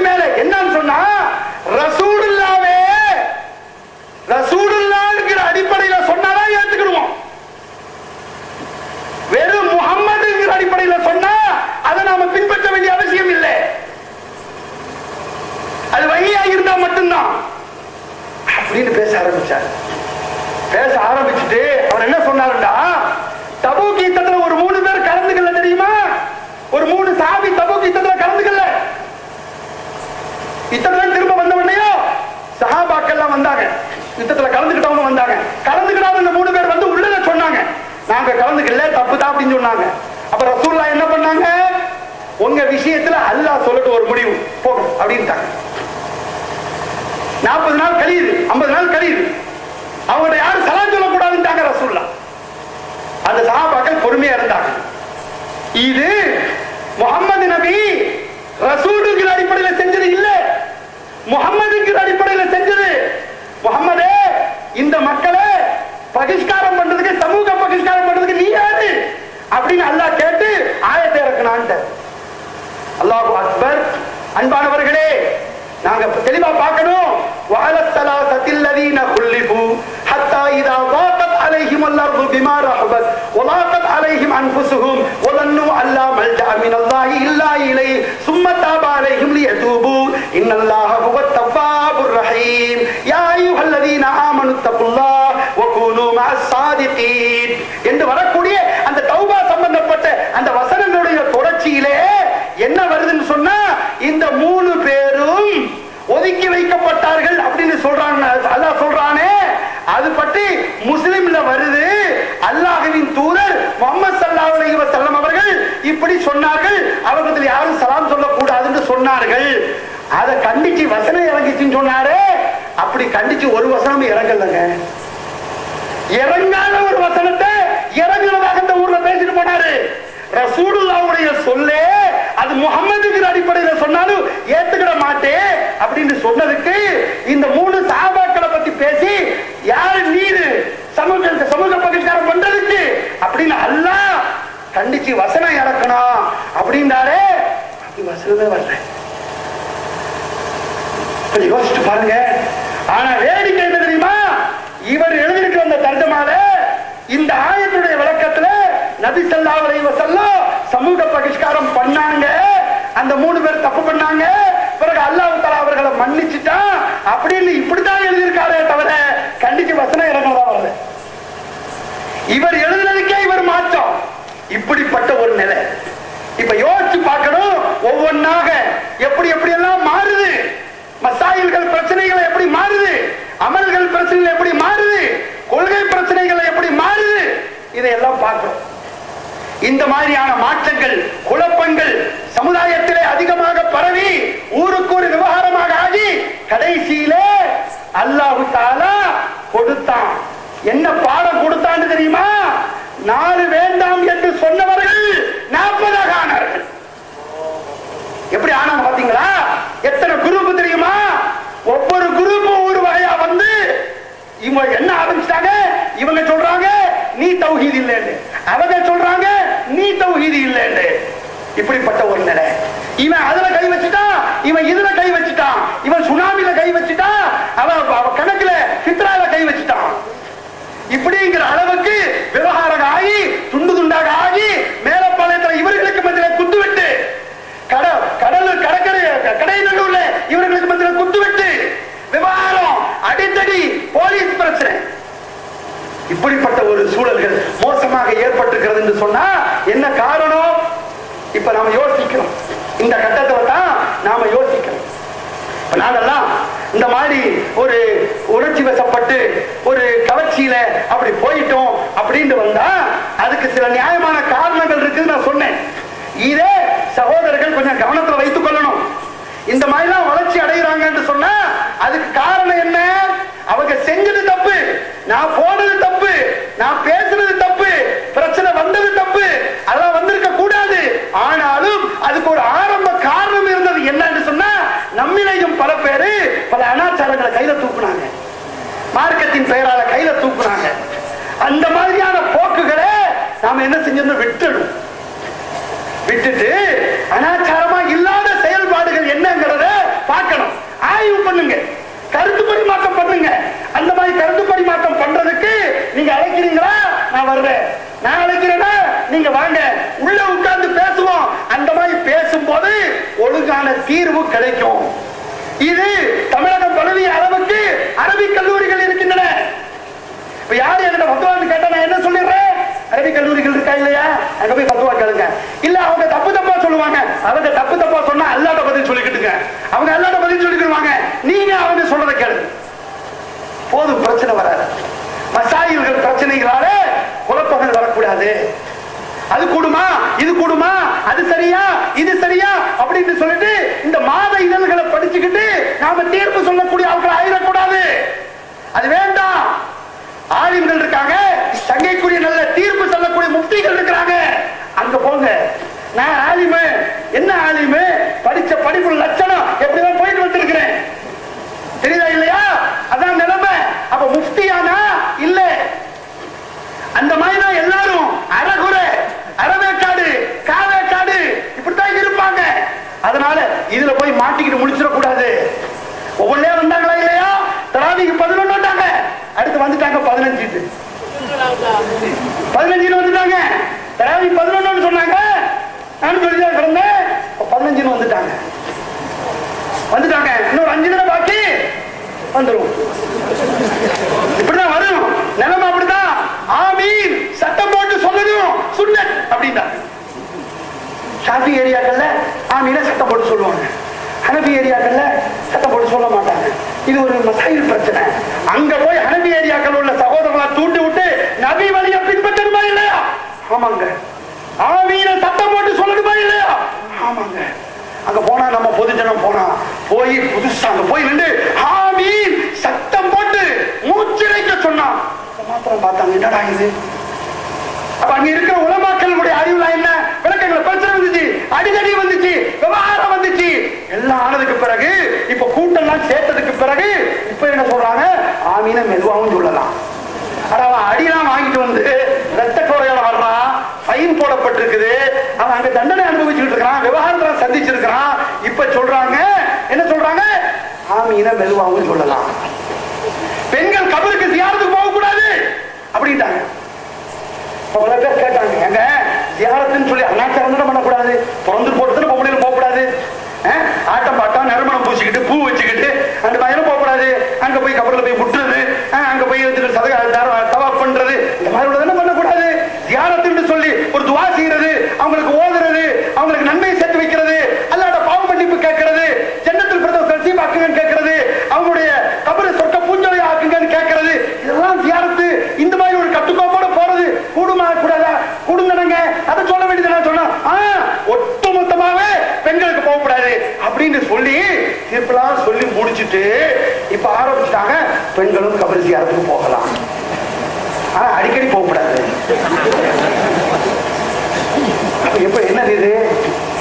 மேல என்னன்னு சொன்னா ரசூடுல்லாவே ரசூலுல்லாங்கிற அடிப்படையில சொன்னாதான் ஏத்துக்கிடுவோம். வெறும் முகம்மதுங்கிற அடிப்படையில சொன்னா அதை நாம பின்பற்ற வேண்டிய அவசியம் இல்லை. அது வழியா இருந்தா மட்டும்தான். அப்படின்னு பேச ஆரம்பிச்சார். பேச ஆரம்பிச்சுட்டு அவர் என்ன சொன்னாருண்டா தபு கீத்தத்துல ஒரு மூணு பேர் கலந்துக்கல தெரியுமா? ஒரு மூணு சாவி தபு கீத்தத்துல இத்தனை திரும்ப வந்தவனையோ உடனேயோ வந்தாங்க. யுத்தத்துல கலந்துக்கிட்டவங்க வந்தாங்க. கலந்துக்கிடாத இந்த மூணு பேர் வந்து உள்ளத சொன்னாங்க. நாங்க கலந்துக்கல தப்பு தான் அப்படின்னு சொன்னாங்க. அப்ப ரசூல்லா என்ன பண்ணாங்க? உங்க விஷயத்துல அல்லாஹ் சொல்லிட்டு ஒரு முடிவு. போங்க அப்படின்ட்டாங்க. நாற்பது நாள் கழியுது ஐம்பது நாள் கழியுது அவங்க யாரும் சலாம் சொல்லக்கூடாதுட்டாங்க ரசூல்லா அந்த சகாபாக்கள் பொறுமையா இருந்தாங்க. இது முகமது நபி ரசூலுங்கிற அடிப்படையில் செஞ்சது இல்ல. முகம்மதுங்கிற அடிப்படையில் செஞ்சது. முகமதே இந்த மக்களை பகிஷ்காரம் பண்றதுக்கு சமூக பகிஷ்காரம் பண்றதுக்கு நீ யாரு? அப்படின்னு அல்லாஹ் கேட்டு ஆயத்தை இறக்கணான் அல்லாஹு அக்பர். அன்பானவர்களே நாங்க தெளிவா பார்க்கணும். வாழத்தலா சத்தில்லதீன குல்லிபு ஹத்தா இதா வாத்தத் அலைஹிம் அல்லாஹு பிமா ரஹபத். வலாத்தத் அலைஹிம் அன்புசுஹும் வலன்னு அல்லா மல்தா மினல்லாஹி இல்லா இலை. சும்ம தாபா அலைஹிம் லியதூபு. إن الله هو அதை கண்டிச்சு வசனம் இறங்கிச்சுன்னு சொன்னாரு. அப்படி கண்டிச்சு ஒரு வசனமும் இறங்கலங்க. இறங்காத ஒரு வசனத்தை இறங்குறதாக இந்த ஊர்ல பேசிட்டு போனாரு. ரசூடுல்லாவுடைய சொல்லே அது முகம்மதுங்கிற அடிப்படையில சொன்னாலும் ஏத்துக்கிட மாட்டேன் அப்படின்னு சொன்னதுக்கு இந்த மூணு சாபாக்களை பத்தி பேசி யாரு நீரு சமூக சமூக பகிஷ்காரம் பண்றதுக்கு? அப்படின்னு அல்லா கண்டிச்சு வசனம் இறக்கணும் அப்படின்னாரே. அப்படி வசனமே வரல. கொஞ்சம் யோசிச்சு பாருங்க. ஆனா வேடிக்கை என்ன தெரியுமா? இவர் எழுதிட்டு வந்த தர்ஜமால இந்த ஆயத்துடைய விளக்கத்துல நபி செல்லா அலைஹி சமூக பகிஷ்காரம் பண்ணாங்க. அந்த மூணு பேர் தப்பு பண்ணாங்க. பிறகு அல்லாஹ் தஆலா அவர்களை மன்னிச்சுட்டான். அப்படின்னு இப்படித்தான் எழுதியிருக்காரே தவிர கண்டிச்சு வசனம் இறங்கதான் வருது இவர் எழுதுனதுக்கே இவர் மாற்றம். இப்படிப்பட்ட ஒரு நிலை. இப்ப யோசிச்சு பார்க்கணும். ஒவ்வொன்னாக எப்படி எப்படி எல்லாம் மாறி மசாயில்கள் பிரச்சனைகள் எப்படி மாறுது? அமல்கள் பிரச்சனைகள் எப்படி மாறுது? கொள்கை பிரச்சனைகள் எப்படி மாறுது? இதையெல்லாம் பார்க்கிறோம் இந்த மாதிரியான மாற்றங்கள் குழப்பங்கள் சமுதாயத்திலே அதிகமாக பரவி ஊருக்கு ஒரு விவகாரமாக ஆகி கடைசியிலே அல்லாஹு தாலா கொடுத்தான். என்ன பாடம் கொடுத்தான்னு தெரியுமா? நாலு வேண்டாம் என்று சொன்னவர்கள் நாற்பதாக இவங்க என்ன ஆரம்பிச்சிட்டாங்க? இவங்க சொல்றாங்க நீ தௌஹீத் இல்லைன்னு. அவங்க சொல்றாங்க நீ தௌஹீத் இல்லைன்னு. இப்படிப்பட்ட ஒரு நிலை. இவன் அதுல கை வச்சுட்டான் இவன் இதுல கை வச்சுட்டான் இவன் சுனாமில கை வச்சுட்டான் அவன் கணக்குல சித்ரால கை வச்சுட்டான். இப்படிங்கிற அளவுக்கு விவகாரம் ஆகி துண்டு துண்டாக ஆகி மேலப்பாளையத்துல இவர்களுக்கு மத்தியில குத்து விட்டு கடல் கடல் கடற்கரை கடைநல்லூர்ல இவர்களுக்கு மத்தியில குத்து விட்டு விவகாரம் அடித்தடி இப்படிப்பட்ட ஒரு சூழல்கள் மோசமாக ஏற்பட்டிருக்கிறது என்று சொன்னா என்ன காரணம்? இப்ப நாம யோசிக்கிறோம் இந்த கட்டத்தில் தான் நாம யோசிக்கிறோம் நாங்கெல்லாம் இந்த மாதிரி ஒரு உணர்ச்சி வசப்பட்டு ஒரு கவர்ச்சியில அப்படி போயிட்டோம் அப்படின்னு வந்தா அதுக்கு சில நியாயமான காரணங்கள் இருக்குன்னு நான் சொன்னேன். இதே சகோதரர்கள் கொஞ்சம் கவனத்துல வைத்துக் கொள்ளணும். இந்த மாதிரிலாம் வளர்ச்சி அடைகிறாங்கன்னு சொன்னா அதுக்கு காரணம் என்ன? அவங்க செஞ்சது தப்பு. நான் போனது தப்பு நான் பேசுனது தப்பு பிரச்சனை வந்தது தப்பு அதெல்லாம் வந்திருக்க கூடாது. ஆனாலும் அதுக்கு ஒரு ஆரம்ப காரணம் இருந்தது என்னன்னு சொன்னா நம்மிலையும் பல பேரு பல அனாச்சாரங்களை கையில தூக்குனாங்க. மார்க்கத்தின் பெயரால கையில தூக்குனாங்க. அந்த மாதிரியான போக்குகளை நாம என்ன செஞ்சிருந்தோம் விட்டுடும் விட்டுட்டு அனாச்சாரமா இல்ல அங்க போய் பத்துவா கேளுங்க. இல்ல அவங்க தப்பு தப்பா சொல்லுவாங்க. அவங்க தப்பு தப்பா சொன்னா அல்லாட்ட பதில் சொல்லிக்கிட்டுங்க. அவங்க அல்லாட்ட பதில் சொல்லிக்கிடுவாங்க. நீங்க அவங்க சொல்றதை கேளுங்க. போதும் பிரச்சனை வராது. மசாயில்கள் பிரச்சனைகளால குழப்பங்கள் வரக்கூடாது. அது கூடுமா? இது கூடுமா? அது சரியா? இது சரியா? அப்படின்னு சொல்லிட்டு இந்த மாத இதழ்களை படிச்சுக்கிட்டு நாம தீர்ப்பு சொல்லக்கூடிய அவர்கள் ஆயிடக்கூடாது. அது வேண்டாம். ஆலிம்கள் இருக்காங்க. தங்கைக்குரிய நல்ல தீர்ப்பு சொல்லக்கூடிய முக்திகள் இருக்கிறாங்க. அங்க போங்க. நான் ஆலிமு. என்ன ஆலிமு? படிச்ச படிப்பு லட்சணம். எப்படிதான் போயிட்டு வந்திருக்கிறேன்? தெரியுதா இல்லையா? அதான் நிலைமை. அப்ப முஃப்தியானா? இல்ல. அந்த மாதிரி தான் எல்லாரும். அறகுறை. அறவேக்காடு. காவேக்காடு. இப்படித்தான் இருப்பாங்க. அதனால இதுல போய் மாட்டிக்கிட்டு முடிச்சிடக்கூடாது. ஒவ்வொன்றே வந்தாங்களா இல்லையா? தராவிக்கு பதினொன்று வந்தாங்க அடுத்து வந்துட்டாங்க பதினஞ்சு பதினஞ்சுன்னு வந்துட்டாங்க. தராவி பதினொன்னு சொன்னாங்க. நான் சொல்லிதான் கிடந்தேன். பதினஞ்சுன்னு வந்துட்டாங்க. வந்துட்டாங்க. இன்னொரு அஞ்சு தினம் பாக்கி வந்துடும் இப்படிதான் வரும். நிலைமை அப்படிதான். ஆமீன். சட்டம் போட்டு சொல்லணும். சுன்னத் அப்படின்னா. ஷாஃபி ஏரியாக்கள்ல ஆமீன சட்டம் போட்டு சொல்லுவாங்க. ஹனபி ஏரியாக்கள்ல சட்டம் போட்டு சொல்ல மாட்டாங்க. இது ஒரு மசாயில் பிரச்சனை. அங்க போய் ஹனபி ஏரியாக்கள் உள்ள சகோதரர்களை தூண்டி விட்டு நபி வழியை பின்பற்றணுமா இல்லையா ஆமாங்க ஆமீன சட்டம் போட்டு சொல்லணுமா இல்லையா? ஆமாங்க. அங்க போனா நம்ம பொதுஜனம் போனா போய் புதுசா அங்க போய் நின்று ஆமீன் சத்தம் போட்டு மூச்சிழைக்க சொன்னான் மாத்திரம் பார்த்தாங்க. என்னடா இது? அப்ப அங்க இருக்கிற உலமாக்களுடைய அறிவுல என்ன? விளக்கங்கள் பிரச்சனை வந்துச்சு அடிக்கடி வந்துச்சு விவகாரம் வந்துச்சு. எல்லாம் ஆனதுக்கு பிறகு இப்ப கூட்டம்லாம் சேர்த்ததுக்கு பிறகு இப்ப என்ன சொல்றாங்க? ஆமீன மெதுவாகவும் சொல்லலாம். ஆனா அவன் அடியெல்லாம் வாங்கிட்டு வந்து போடப்பட்டிருக்குது. அவன் அங்க தண்டனை அனுபவிச்சுட்டு இருக்கிறான் விவகாரத்துல சந்திச்சிருக்கிறான். இப்ப சொல்றாங்க என்ன சொல்றாங்க? ஆமீன மெதுவாகவும் சொல்லலாம். பெண்கள் கபருக்கு சியாரத்துக்கு போகக்கூடாது அப்படின்ட்டாங்க. பல பேர் கேட்டாங்க எங்க? தியானத்துன்னு சொல்லி அனாச்சாரம் தானே பண்ணக்கூடாது பிறந்து போட்டு பொம்பளையில போகக்கூடாது? ஆட்டம் பாட்டம் நறுமணம் பூசிக்கிட்டு பூ வச்சுக்கிட்டு அந்த மாதிரி போகக்கூடாது. அங்க போய் கபரில் போய் முட்டுறது அப்படின்னு சொல்லி தீர்ப்பெல்லாம் சொல்லி முடிச்சுட்டு இப்ப ஆரம்பிச்சிட்டாங்க பெண்களும் கபடி தியானத்துக்கு போகலாம். ஆனா அடிக்கடி போகக்கூடாது. அப்ப எப்ப என்னது இது?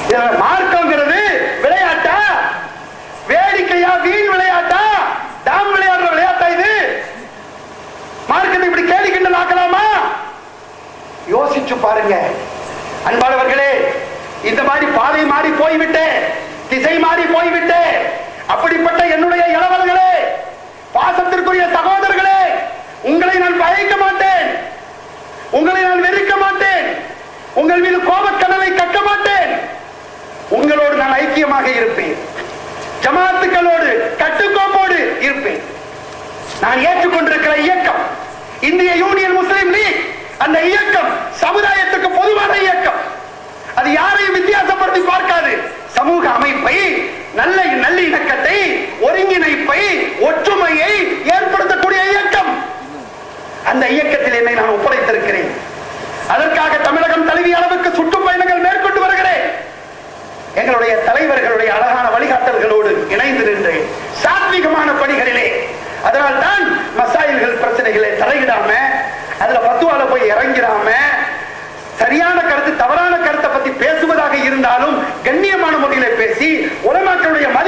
இதுல மார்க்கங்கிறது விளையாட்டா? வேடிக்கையா வீண் விளையாட்டா? டாம் விளையாடுற விளையாட்டா இது? மார்க்கத்தை இப்படி கேலி கிண்டல் ஆக்கலாமா? யோசிச்சு பாருங்க. அன்பாளவர்களே இந்த மாதிரி பாதை மாறி போய்விட்டேன் திசை மாறி போய்விட்டேன் அப்படிப்பட்ட என்னுடைய இளவல்களே பாசத்திற்குரிய சகோதரர்களே உங்களை நான் பயக்க மாட்டேன். உங்களை நான் வெறுக்க மாட்டேன். உங்கள் மீது கோபக்கடலை கட்ட மாட்டேன். உங்களோடு நான் ஐக்கியமாக இருப்பேன். ஜமாத்துக்களோடு கட்டுக்கோப்போடு இருப்பேன். நான் ஏற்றுக்கொண்டிருக்கிற இயக்கம் இந்திய யூனியன் முஸ்லிம் லீக் அந்த இயக்கம் சமுதாயத்துக்கு பொதுவான இயக்கம். அது யாரையும் வித்தியாசப்படுத்தி பார்க்காது. சமூக அமைப்பை நல்ல நல்லிணக்கத்தை ஒருங்கிணைப்பை ஒற்றுமையை ஏற்படுத்தக்கூடிய இயக்கம். அந்த இயக்கத்தில் என்னை நான் ஒப்படைத்திருக்கிறேன். அதற்காக தமிழகம் தழுவிய அளவுக்கு சுற்றுப்பயணங்கள் மேற்கொண்டு வருகிறேன். எங்களுடைய தலைவர்களுடைய அழகான வழிகாட்டல்களோடு இணைந்து நின்று சாத்விகமான பணிகளிலே. அதனால் தான் மசாயில்கள் பிரச்சனைகளை தலையிடாம அதுல பத்துவால போய் இறங்கிடாம சரியான கருத்து தவறான கருத்தை பத்தி பேசுவதாக இருந்தாலும் பேசி உலமாக்களுடைய மத